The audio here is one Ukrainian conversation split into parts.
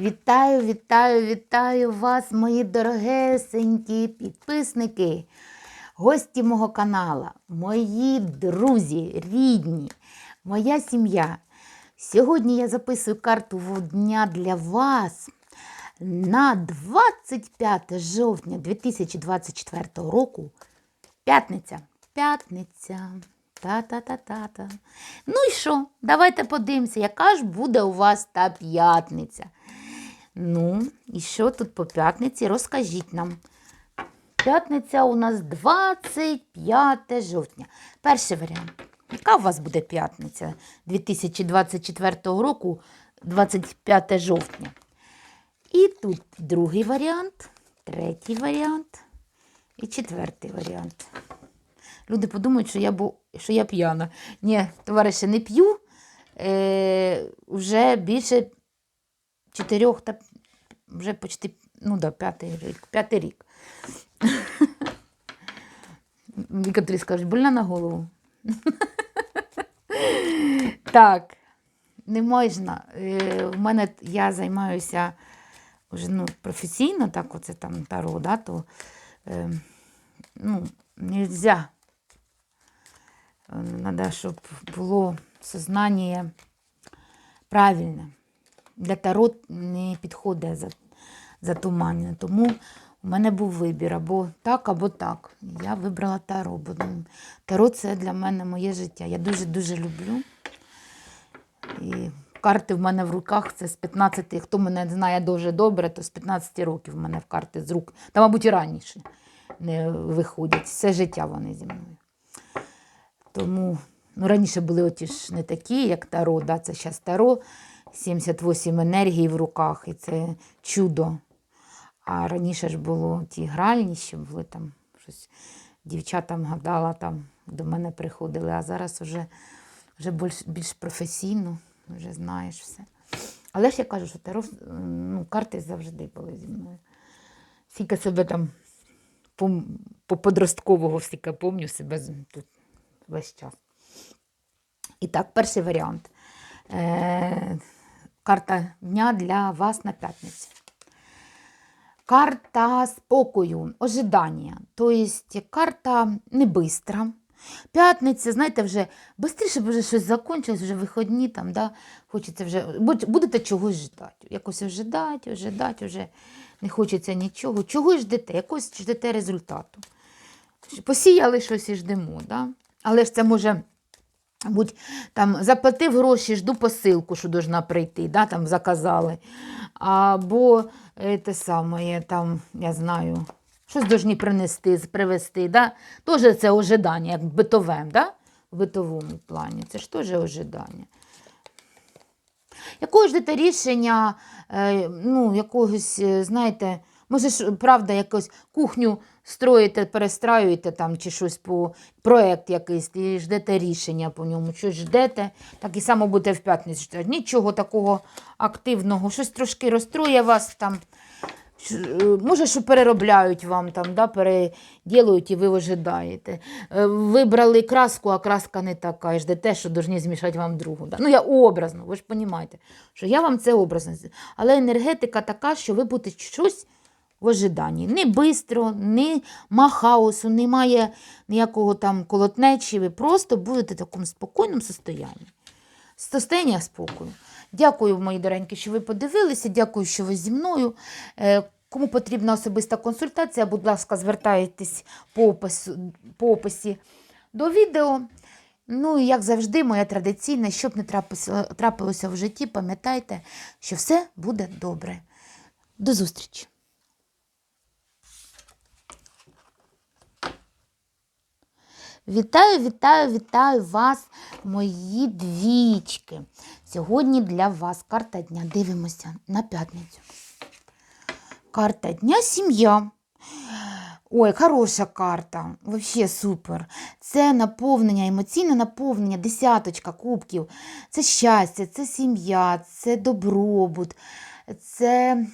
Вітаю, вітаю, вітаю вас, мої дорогесенькі підписники, гості мого канала, мої друзі, рідні, моя сім'я. Сьогодні я записую карту дня для вас на 25 жовтня 2024 року. П'ятниця. П'ятниця. Та-та-та-та-та. Ну і що? Давайте подивимося, яка ж буде у вас та п'ятниця. Ну, і що тут по п'ятниці? Розкажіть нам. П'ятниця у нас 25 жовтня. Перший варіант. Яка у вас буде п'ятниця 2024 року, 25 жовтня? І тут другий варіант, третій варіант і четвертий варіант. Люди подумають, що я бу... що я п'яна. Ні, товариші, не п'ю. Е... Вже більше чотирьох та вже почти, ну да, п'ятий рік. П'ятий рік. Некоторі скажуть, больна на голову. Так, не можна. Е, В мене я займаюся вже ну, професійно, так оце там таро, да, то е, ну, нельзя. Треба, щоб було сознання правильне. Для таро не підходить за, затуманення. Тому у мене був вибір або так, або так. Я вибрала таро, бо ну, таро це для мене моє життя. Я дуже-дуже люблю. І карти в мене в руках це з 15, хто мене знає дуже добре, то з 15 років в мене в карти з рук. Та, мабуть, і раніше не виходять. Все життя вони зі мною. Тому ну, раніше були оті ж не такі, як Таро, да, це зараз Таро, 78 енергій в руках, і це чудо. А раніше ж було ті гральні, що були там щось дівчатам гадала, там до мене приходили, а зараз вже, вже більш, більш професійно, вже знаєш все. Але ж я кажу, що Таро, ну, карти завжди були зі мною. Скільки себе там по, по подросткового стільки помню себе тут весь час. І так, перший варіант. Е, карта дня для вас на п'ятницю. Карта спокою, ожидання. Тобто карта не бистра. П'ятниця, знаєте, вже швидше вже щось закінчилось, вже вихідні, там, да, хочеться вже, будете чогось ждати. Якось ожидати, ожидати, вже не хочеться нічого. Чого ждете? Якось ждете результату. Посіяли щось і ждемо. Да? Але ж це може будь там заплатив гроші, жду посилку, що должна прийти, да, там заказали. Або е, те саме, там, я знаю, щось должні принести, привезти. Да? Теж це ожидання, як битове, да? в битовому плані. Це ж теж ожидання. Якого ждете рішення, е, ну, якогось, е, знаєте, може правда, якось кухню строїте, перестраюєте там чи щось по проект якийсь, і ждете рішення по ньому, щось ждете, так і само будете в п'ятницю. Нічого такого активного, щось трошки розстроє вас там. Е, Може, що переробляють вам там, да, переділують і ви ожидаєте. Е, Вибрали краску, а краска не така, і ждете, що повинні змішати вам другу. Да. Ну, я образно, ви ж розумієте, що я вам це образно. Але енергетика така, що ви будете щось в ожиданні. Не бистро, не хаосу, немає ніякого там колотнечі, ви просто будете в такому спокійному состоянні. Состояння спокою. Дякую, мої доренькі, що ви подивилися. Дякую, що ви зі мною. Е, Кому потрібна особиста консультація, будь ласка, звертайтесь по, опису, по описі до відео. Ну і як завжди, моя традиційна, щоб не трапилося в житті, пам'ятайте, що все буде добре. До зустрічі! Вітаю, вітаю, вітаю вас, мої двічки. Сьогодні для вас карта дня. Дивимося на п'ятницю. Карта дня сім'я. Ой, хороша карта. Вообще супер. Це наповнення, емоційне наповнення, десяточка кубків. Це щастя, це сім'я, це добробут, це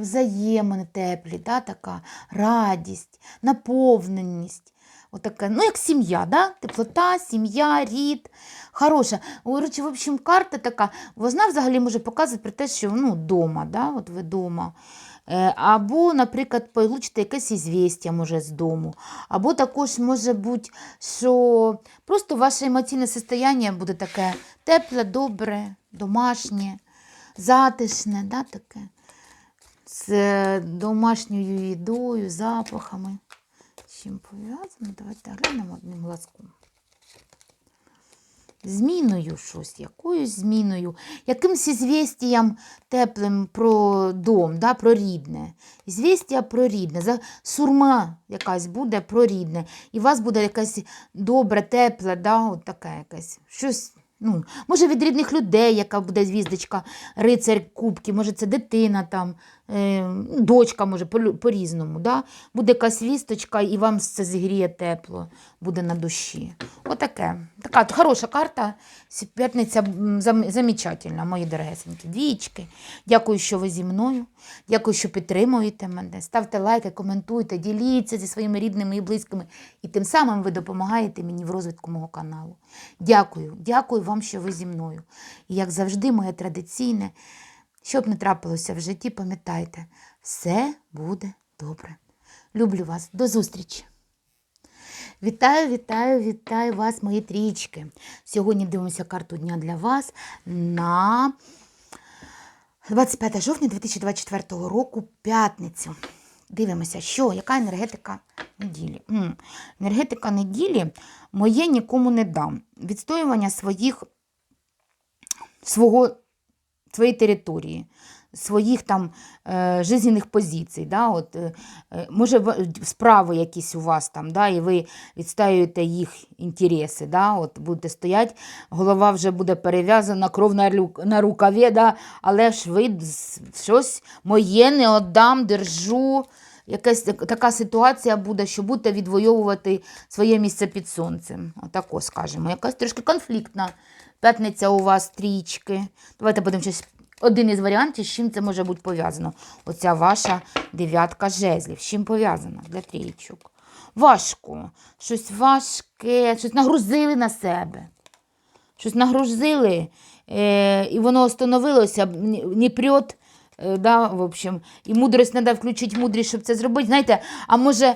взаємини теплі, да, така радість, наповненість. Отаке, ну, як сім'я, да? теплота, сім'я, рід. Хороша. Коротше, в общем, карта така, вона взагалі може показувати про те, що ну, дома, да? от ви дома. Е, Або, наприклад, получите якесь ізвістя, може, з дому. Або також може бути, що просто ваше емоційне состояння буде таке тепле, добре, домашнє, затишне, да, таке, з е, домашньою їдою, запахами. Чим пов'язано? Давайте глянемо одним глазком. Зміною щось, якоюсь зміною, якимсь ізвістіям теплим про дом, да, про рідне. Ізвістія про рідне, сурма якась буде про рідне. І у вас буде якесь добре, тепле, да, от таке якесь. Щось, ну, може від рідних людей, яка буде звіздочка, рицар кубки, може це дитина там, дочка, може, по- по-різному. Да? Буде якась вісточка, і вам це зігріє тепло, буде на душі. Отаке. Така хороша карта. П'ятниця замечательна, мої дорогесенькі. Двічки. Дякую, що ви зі мною. Дякую, що підтримуєте мене. Ставте лайки, коментуйте, діліться зі своїми рідними і близькими. І тим самим ви допомагаєте мені в розвитку мого каналу. Дякую, дякую вам, що ви зі мною. І як завжди, моє традиційне. Що б не трапилося в житті, пам'ятайте, все буде добре. Люблю вас. До зустрічі! Вітаю, вітаю, вітаю вас, мої трічки. Сьогодні дивимося карту дня для вас на 25 жовтня 2024 року, п'ятницю. Дивимося, що, яка енергетика неділі. Енергетика неділі моє нікому не дам. Відстоювання своїх, свого своєї території, своїх там е, жизненних позицій. Да? От, е, е, може, справи якісь у вас там, да? і ви відстоюєте їх інтереси. Да? От, будете стояти, голова вже буде перев'язана, кров на, на рукаві, да? але ж ви щось моє не віддам, держу. Якась така ситуація буде, що будете відвоювати своє місце під сонцем. Отако скажемо. Якась трошки конфліктна. П'ятниця у вас трічки. Давайте будемо щось. Один із варіантів, з чим це може бути пов'язано. Оця ваша дев'ятка жезлів. З чим пов'язана для трійчок? Важко. Щось важке, щось нагрузили на себе. Щось нагрузили, е, і воно остановилося, не, прет. Е, Да, в общем, і мудрость треба включити мудрість, щоб це зробити. Знаєте, а може,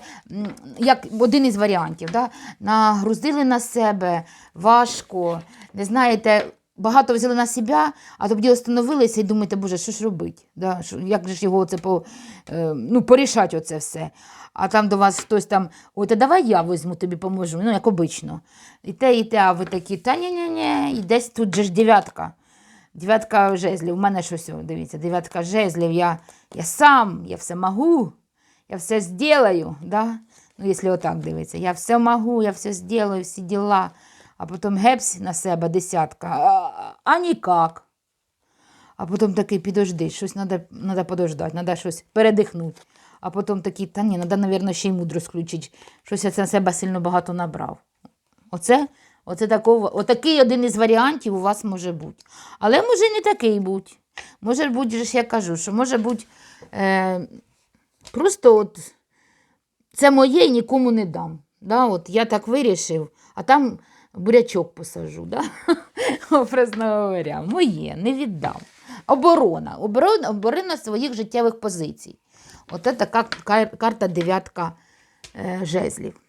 як один із варіантів, да? нагрузили на себе важко, не знаєте, багато взяли на себе, а тоді остановилися і думаєте, боже, що ж робити? Да? Як же ж його це по, е, ну, порішати оце все? А там до вас хтось там, ой, та давай я візьму, тобі поможу, ну, як обично. І те, і те, а ви такі, та ні-ні-ні, і десь тут же ж дев'ятка. Дев'ятка жезлів, у мене щось, дивіться, дев'ятка жезлів, я, я сам, я все можу, я все зроблю, да? ну, якщо отак дивиться, я все можу, я все зроблю, всі діла, а потім гепсь на себе десятка, а, а ніяк. А потім такий, підожди, щось треба подождати, треба щось передихнути. А потім такий, та ні, треба, мабуть, ще й мудрость включити. Щось я це на себе сильно багато набрав. Оце, оце такого, отакий один із варіантів у вас може бути. Але може не такий бути. Може бути, я кажу, що може бути е, просто от це моє і нікому не дам. Да? От я так вирішив, а там бурячок посажу. Да? Образно говоря, моє, не віддам. Оборона. Оборона, оборона своїх життєвих позицій. Оце така карта дев'ятка е, жезлів.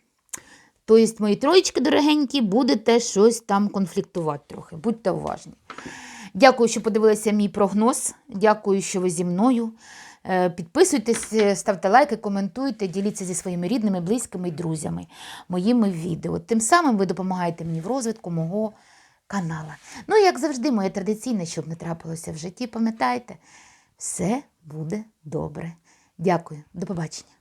Тобто, мої троєчки дорогенькі, будете щось там конфліктувати трохи. Будьте уважні. Дякую, що подивилися мій прогноз. Дякую, що ви зі мною. Е, Підписуйтесь, е, ставте лайки, коментуйте, діліться зі своїми рідними, близькими і друзями моїми відео. Тим самим ви допомагаєте мені в розвитку мого канала. Ну, як завжди, моє традиційне, щоб не трапилося в житті, пам'ятайте, все буде добре. Дякую, до побачення.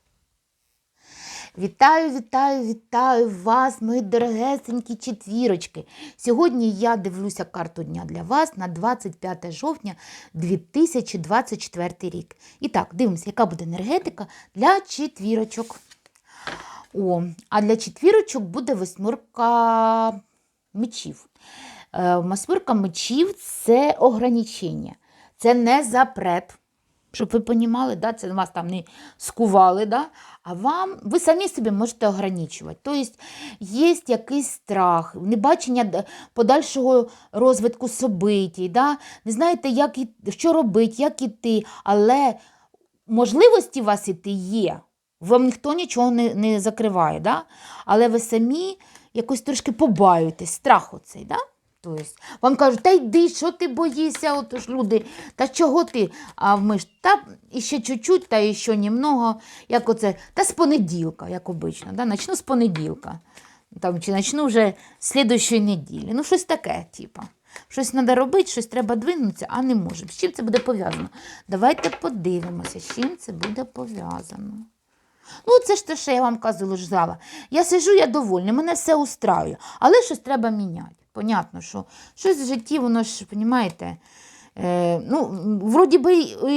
Вітаю, вітаю, вітаю вас, мої дорогесенькі четвірочки. Сьогодні я дивлюся карту дня для вас на 25 жовтня 2024 рік. І так, дивимося, яка буде енергетика для четвірочок. О, а для четвірочок буде восьмерка мечів. Е, Восьмерка мечів це ограничення, це не запрет. Щоб ви понімали, да, це вас там не скували, да, а вам, ви самі собі можете ограничувати. Тобто є якийсь страх, небачення подальшого розвитку собитій, да, не знаєте, як і, що робити, як іти, але можливості у вас іти є. Вам ніхто нічого не, не закриває, да? але ви самі якось трошки побаюєтесь, страх оцей. Да? Тобто, вам кажуть, та йди, що ти боїшся, от ж люди, та чого ти? А ми ж, та іще чуть-чуть, та іще немного, як оце, та з понеділка, як обично, да? начну з понеділка. Там, чи почну вже слідущої неділі. Ну, щось таке, типа. Щось треба робити, щось треба двинутися, а не можемо. З чим це буде пов'язано? Давайте подивимося, з чим це буде пов'язано. Ну, це ж те, що я вам казала. Я сижу, я довольна, мене все устраює, але щось треба міняти. Понятно, що щось в житті, воно ж, розумієте, Е, ну, вроді би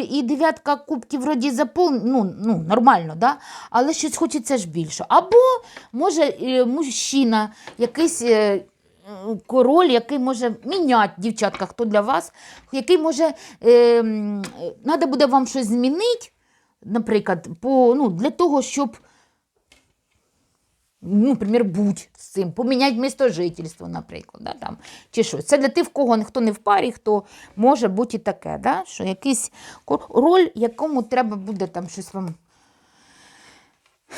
і, дев'ятка кубків вроді запол... ну, ну, нормально, да? але щось хочеться ж більше. Або може е, мужчина, якийсь е, король, який може міняти дівчатка, хто для вас, який може, е, треба буде вам щось змінити, наприклад, по, ну, для того, щоб ну, наприклад, будь з цим, поміняти місто жительства, наприклад. Да, там, чи щось. Це для тих, в кого хто не в парі, хто може бути і таке, да, що якийсь роль, якому треба буде там щось вам.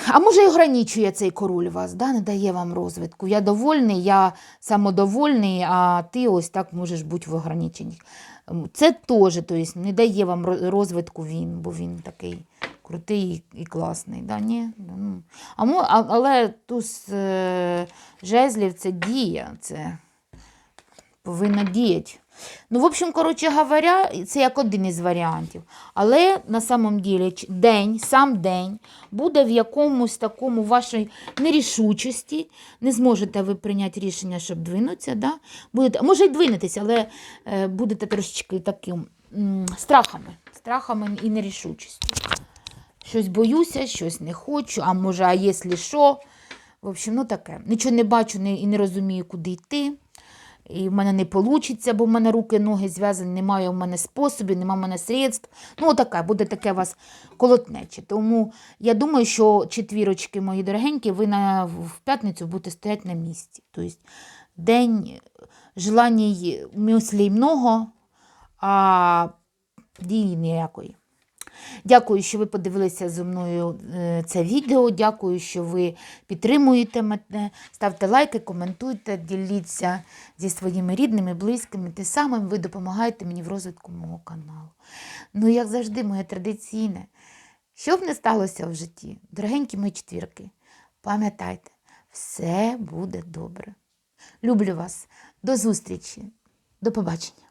А може, і ограничує цей король вас, да, не дає вам розвитку. Я довольний, я самодовольний, а ти ось так можеш бути в ограниченні. Це теж тобто, не дає вам розвитку він, бо він такий крутий і класний. Да? Ні? Ну. а, мо- а, але туз е, жезлів це дія, це повинна діяти. Ну, в общем, коротше говоря, це як один із варіантів. Але на самом ділі день, сам день буде в якомусь такому вашій нерішучості. Не зможете ви прийняти рішення, щоб двинутися. Да? Будете, може й двинетеся, але е, будете трошечки таким страхами, страхами і нерішучістю. Щось боюся, щось не хочу, а може, а якщо що. В общем, ну таке. Нічого не бачу не, і не розумію, куди йти. І в мене не вийде, бо в мене руки, ноги зв'язані, немає в мене способів, немає в мене средств. Ну, отаке, буде таке у вас колотнече. Тому я думаю, що четвірочки, мої дорогенькі, ви на, в п'ятницю будете стояти на місці. Тобто день желаній мислей много, а дії ніякої. Дякую, що ви подивилися зі мною е, це відео. Дякую, що ви підтримуєте мене. Ставте лайки, коментуйте, діліться зі своїми рідними, близькими. Тим самим ви допомагаєте мені в розвитку мого каналу. Ну, як завжди, моє традиційне. Що б не сталося в житті, дорогенькі мої четвірки, пам'ятайте, все буде добре. Люблю вас. До зустрічі. До побачення.